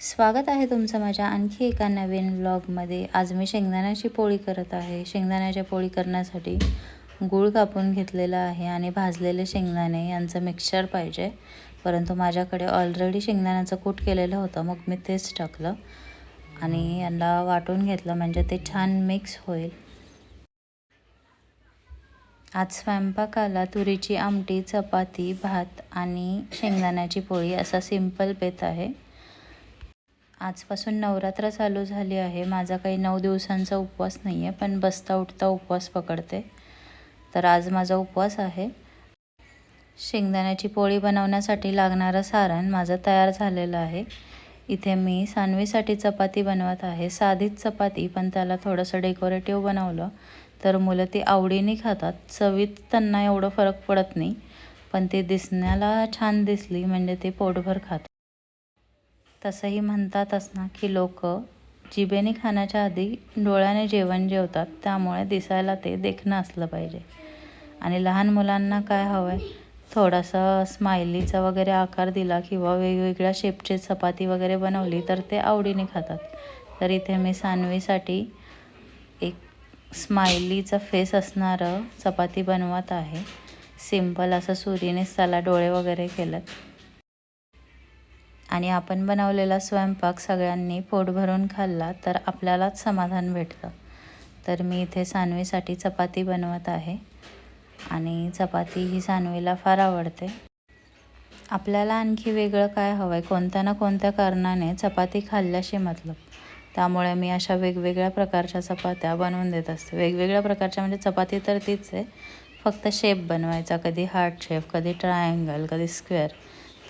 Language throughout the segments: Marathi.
स्वागत आहे तुमचं माझ्या आणखी एका नवीन व्लॉगमध्ये आज मी शेंगदाण्याची पोळी करत आहे. शेंगदाण्याच्या पोळी करण्यासाठी गूळ कापून घेतलेला आहे आणि भाजलेले शेंगदाणे यांचं मिक्सचर पाहिजे. परंतु माझ्याकडे ऑलरेडी शेंगदाण्याचं कूट केलेलं होतं मग मी तेच टाकलं आणि यांना वाटून घेतलं म्हणजे ते छान मिक्स होईल. आज स्वयंपाकाला तुरीची आमटी चपाती भात आणि शेंगदाण्याची पोळी असा सिंपल बेत आहे. आजपासून नवरात्र चालू झाली आहे. माझा काही नऊ दिवसांचा उपवास नाही आहे पण बसता उठता उपवास पकडते. तर आज माझा उपवास आहे. शेंगदाण्याची पोळी बनवण्यासाठी लागणारं सारण माझं तयार झालेलं आहे. इथे मी सानवीसाठी चपाती बनवत आहे. साधीच चपाती पण त्याला थोडंसं डेकोरेटिव्ह बनवलं तर मुलं ती आवडीने खातात. चवीत त्यांना एवढं फरक पडत नाही पण ती दिसण्याला छान दिसली म्हणजे ते पोटभर खातात. तसंही म्हणतातच ना की लोक जिभेने खाण्याच्या आधी डोळ्याने जेवण जेवतात त्यामुळे दिसायला ते देखणं असलं पाहिजे. आणि लहान मुलांना काय हवं आहे थोडासा स्माइलीचा वगैरे आकार दिला किंवा वेगवेगळ्या शेपची चपाती वगैरे बनवली तर ते आवडीने खातात. तर इथे मी सानवीसाठी एक स्माइलीचा फेस असणारं चपाती बनवत आहे. सिंपल असं सुरीनेच त्याला डोळे वगैरे केलं आणि आपण बनवलेला स्वयंपाक सगळ्यांनी पोट भरून खाल्ला तर आपल्यालाच समाधान भेटतं. तर मी इथे सानवीसाठी चपाती बनवत आहे आणि चपाती ही सानवीला फार आवडते. आपल्याला आणखी वेगळं काय हवं आहे कोणत्या ना कोणत्या कारणाने चपाती खाल्ल्याशी मतलब? त्यामुळे मी अशा वेगवेगळ्या प्रकारच्या चपात्या बनवून देत असते. वेगवेगळ्या प्रकारच्या म्हणजे चपाती तर तीच आहे. फक्त शेप बनवायचा. कधी हार्ट शेप कधी ट्रायंगल कधी स्क्वेअर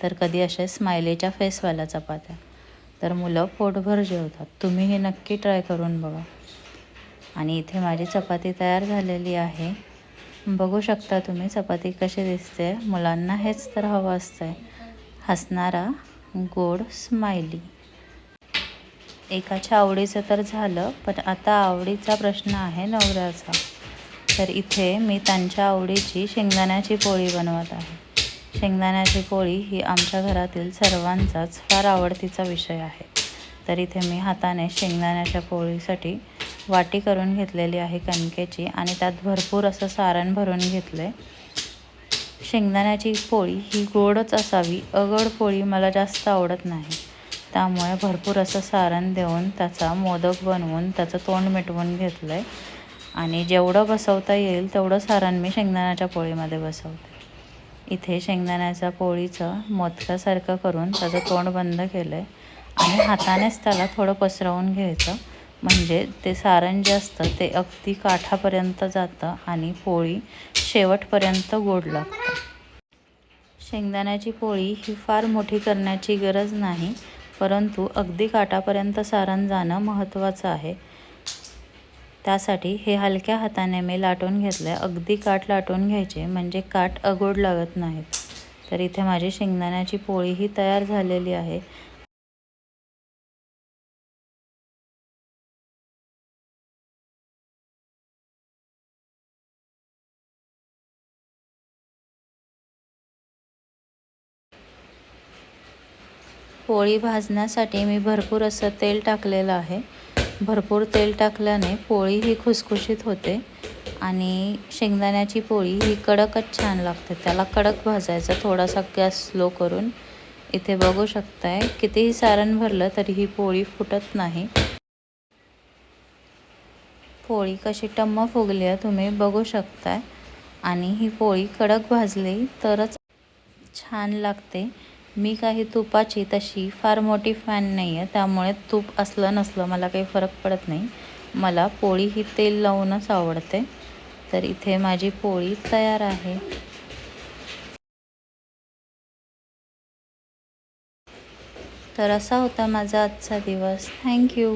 तर कधी अशा स्माइलीच्या फेसवाल्या चपात्या. तर मुलं पोटभर जेवतात. तुम्ही हे नक्की ट्राय करून बघा. आणि इथे माझी चपाती तयार झालेली आहे. बघू शकता तुम्ही चपाती कशी दिसते. मुलांना हेच तर हवं असतं आहे हसणारा गोड स्माइली. एकाच्या आवडीचं तर झालं पण आता आवडीचा प्रश्न आहे नवऱ्याचा. तर इथे मी त्यांच्या आवडीची शेंगदाण्याची पोळी बनवत आहे. शेंगदाण्याची पोळी ही आमच्या घरातील सर्वांचाच फार आवडतीचा विषय आहे. तर इथे मी हाताने शेंगदाण्याच्या पोळीसाठी वाटी करून घेतलेली आहे कणकेची आणि त्यात भरपूर असं सारण भरून घेतलं आहे शेंगदाण्याची पोळी ही गोडच असावी अगड पोळी मला जास्त आवडत नाही. त्यामुळे भरपूर असं सारण देऊन त्याचा मोदक बनवून त्याचं तोंड मिटवून घेतलं आहे आणि जेवढं बसवता येईल तेवढं सारण मी शेंगदाण्याच्या पोळीमध्ये बसवते. इथे शेंगदाण्याच्या पोळीचं मोदकासारखं करून त्याचं तोंड बंद केलं आहे आणि हातानेच त्याला थोडं पसरवून घ्यायचं. म्हणजे ते सारण जे असतं ते अगदी काठापर्यंत जातं आणि पोळी शेवटपर्यंत गोड लागतं. शेंगदाण्याची पोळी ही फार मोठी करण्याची गरज नाही परंतु अगदी काठापर्यंत सारण जाणं महत्त्वाचं आहे. त्यासाठी हे हलक्या हाताने मी लाटून घेतलं आहे अगदी काठ लाटून घ्यायचे म्हणजे काठ अगोड लागत नाहीत. तर इथे माझी शेंगदाण्याची पोळीही तयार झालेली आहे. पोळी भाजण्यासाठी मी भरपूर असं तेल टाकलेलं आहे. भरपूर तेल टाकल्याने पोळी ही खुसखुशीत होते आणि शेंगदाण्याची पोळी ही कडकच छान लागते. त्याला कडक भाजायचं थोडासा गॅस स्लो करून इथे बघू शकताय. कितीही सारण भरलं तरी ही पोळी फुटत नाही. पोळी कशी टम्म फुगली आहे तुम्ही बघू शकताय. आणि ही पोळी कडक भाजली तरच छान लागते. मी काही तुपाची तशी फार मोठी फॅन नाही आहे त्यामुळे तूप असलं नसलं मला काही फरक पडत नाही. मला पोळी ही तेल लावूनच आवडते. तर इथे माझी पोळी तयार आहे. तर असा होता माझा आजचा दिवस. थँक्यू